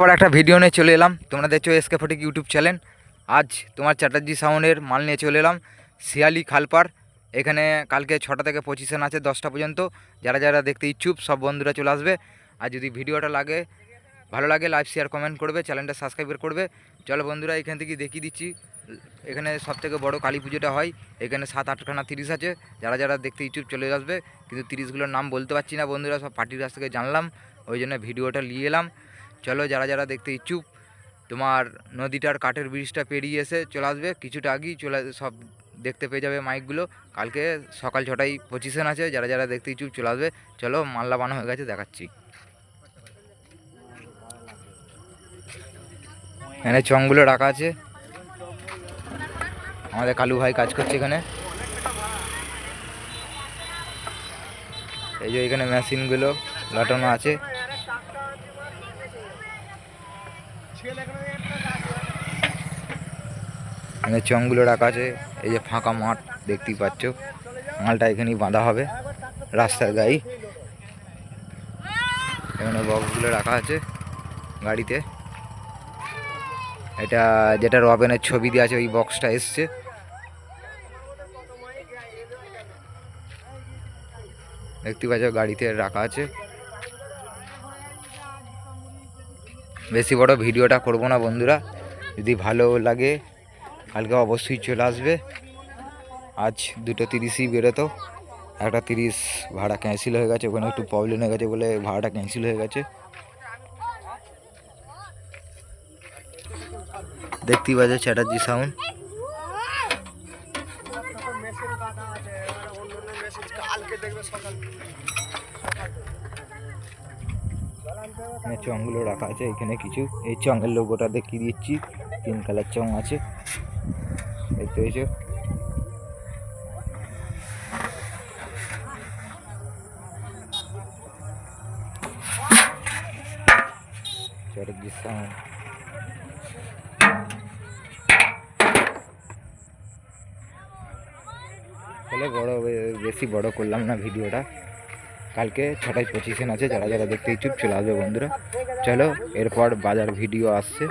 আবার একটা ভিডিও নিয়ে চলে এলাম। তোমরা দেখছ এসকে ফটিক ইউটিউব চ্যানেল আজ তোমার চ্যাটার্জি সাউন্ডের মাল নিয়ে চলে এলাম। শিয়ালি খালপার। এখানে কালকে ছটা থেকে পঁচিশন আছে দশটা পর্যন্ত। যারা যারা দেখতে ইচ্ছুক, সব বন্ধুরা চলে আসবে। আর যদি ভিডিওটা লাগে, ভালো লাগে লাইভ শেয়ার কমেন্ট করবে চ্যানেলটা সাবস্ক্রাইব করবে। চলো বন্ধুরা, এখান থেকে দেখিয়ে দিচ্ছি। এখানে সব থেকে বড়ো কালী পুজোটা হয়। এখানে সাত, আটখানা, তিরিশ আছে। যারা যারা দেখতে ইচ্ছুক, চলে আসবে। কিন্তু তিরিশগুলোর নাম বলতে পারছি না বন্ধুরা, সব পার্টির কাছ থেকে জানলাম। ওই জন্য ভিডিওটা নিয়ে এলাম। চলো যারা যারা দেখতে ইচ্ছুক, তোমার নদীটার কাঠের ব্রিজটা পেরিয়ে এসে চলে আসবে। কিছুটা আগেই চলে, সব দেখতে পেয়ে যাবে মাইকগুলো। কালকে সকাল ছটায় পঁচিশন আছে, যারা যারা দেখতে ইচ্ছুক চলে আসবে। চলো মাল্লা বানা হয়ে গেছে, দেখাচ্ছি। এখানে চংগুলো রাখা আছে। আমাদের কালু ভাই কাজ করছে এখানে। এই যে এখানে মেশিনগুলো লাটানো আছে। এখানে চংগুলো রাখা আছে, এই যে ফাঁকা মাঠ দেখতেই পাচ্ছ। মালটা এখানেই বাঁধা হবে, রাস্তার গায়ে এখানে বক্সগুলো রাখা আছে গাড়িতে। এটা যেটা রবেনের ছবি দিয়ে আছে, ওই বক্সটা এসছে। দেখতে পাচ্ছ, গাড়িতে রাখা আছে। বেশি বড় ভিডিওটা করব না বন্ধুরা। যদি ভালো লাগে, কালকে অবশ্যই চলে আসবে। আজ দুটো তিরিশই বেরোতো। একটা তিরিশ ভাড়া ক্যান্সেল হয়ে গেছে, ওখানে একটু প্রবলেম হয়ে গেছে বলে ভাড়াটা ক্যান্সেল হয়ে গেছে। দেখতেই পাচ্ছ চ্যাটার্জি সাউন্ড এখানে চংগুলো রাখা আছে, এখানে কিছু। এই চঙের লোগোটা দেখিয়ে দিচ্ছি। তিন কালার চং আছে। দেখতে পেয়েছ? সাউন্ড বড়, বেশি বড় করলাম না ভিডিওটা। কালকে ছটায় পঁচিশে আছে, যারা যারা দেখতে ইচ্ছুক চলে আসবে বন্ধুরা। চলো, এরপর বাজার ভিডিও আসছে।